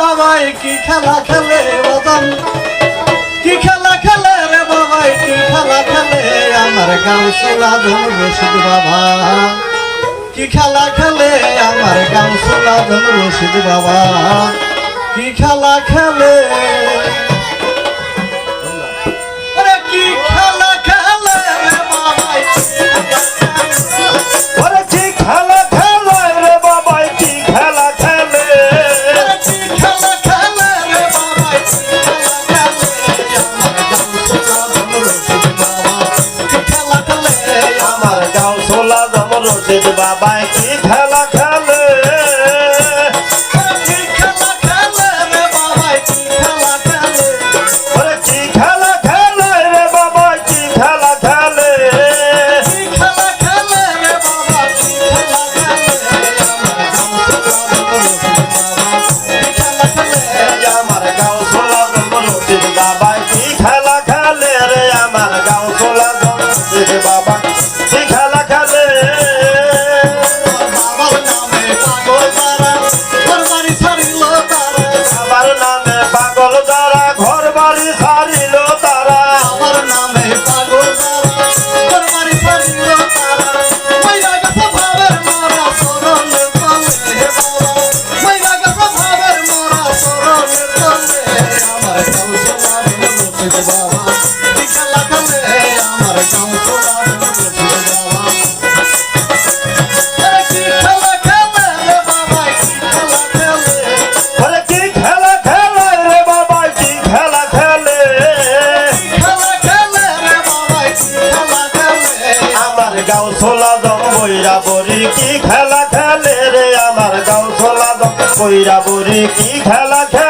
বাবাই, কি খেলা খেলে বাজান কি খেলা খেলে রে বাবাই, কি খেলা খেলে? আমার গাঁও সুলাধন রশিদ বাবা। কি খেলা খেলে আমার গাঁও সুলাধন রশিদ বাবা। কি খেলা খেলে বাবায় কি খেলা খেলা কইরা বরে কি খেলা খেলা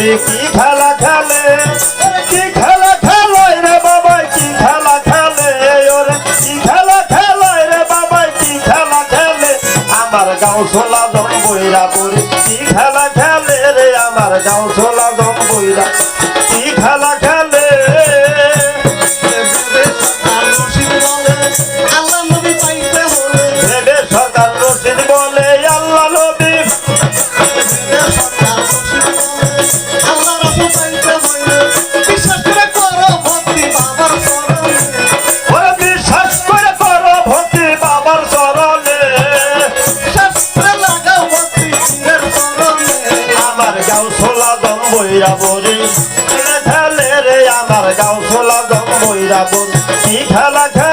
রে কি খেলা খেলে? কি খেলা খেলায় রে কি খেলা খেলে? কি খেলা খেলায় রে কি খেলা খেলে? আমার গাঁও সোলা দম বইরা বই কি খেলা খেলে রে? আমার গাঁও সোলা দম বইরা গাও ছোলা দম বইরা বরি খেলে রে আমার গাও ছোলা দম বইরা বরি খেলা খেলা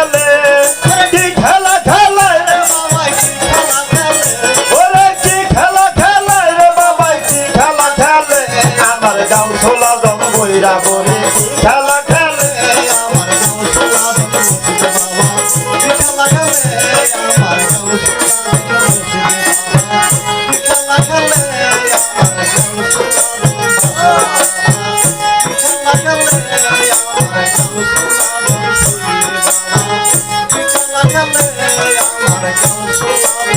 I'm gonna go to the